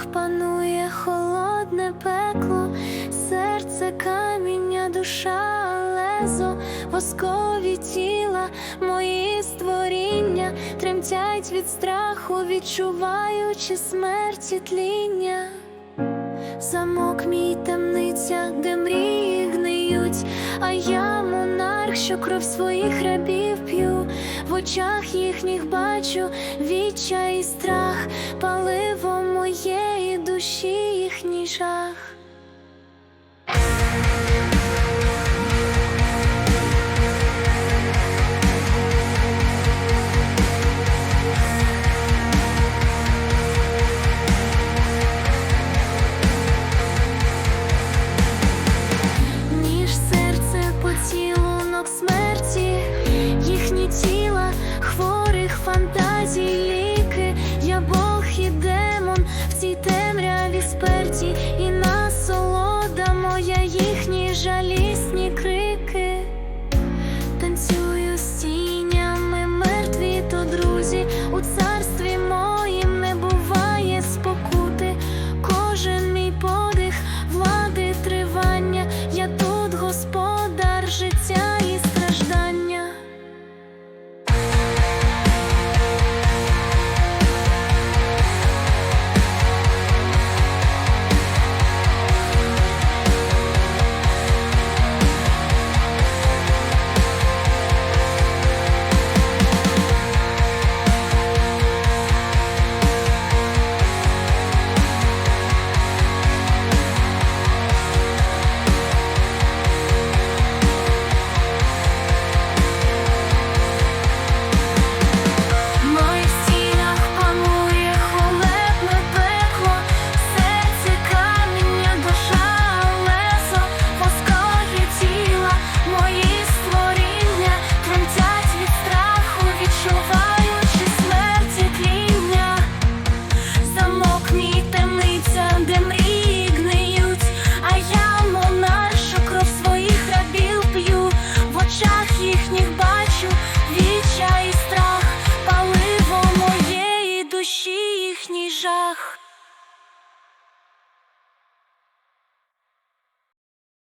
ворог панує холодне пекло, серце каміння, душа лезо, воскові тіла, мої створіння тремтять від страху, відчуваючи смерті тління. Замок мій темниця, де мрії гниють, а я монарх, що кров своїх рабів п'ю, в очах їхніх бачу відчай і страх, паливо моєї душі їхній жах. Смерті їхні тіла хворих фантазій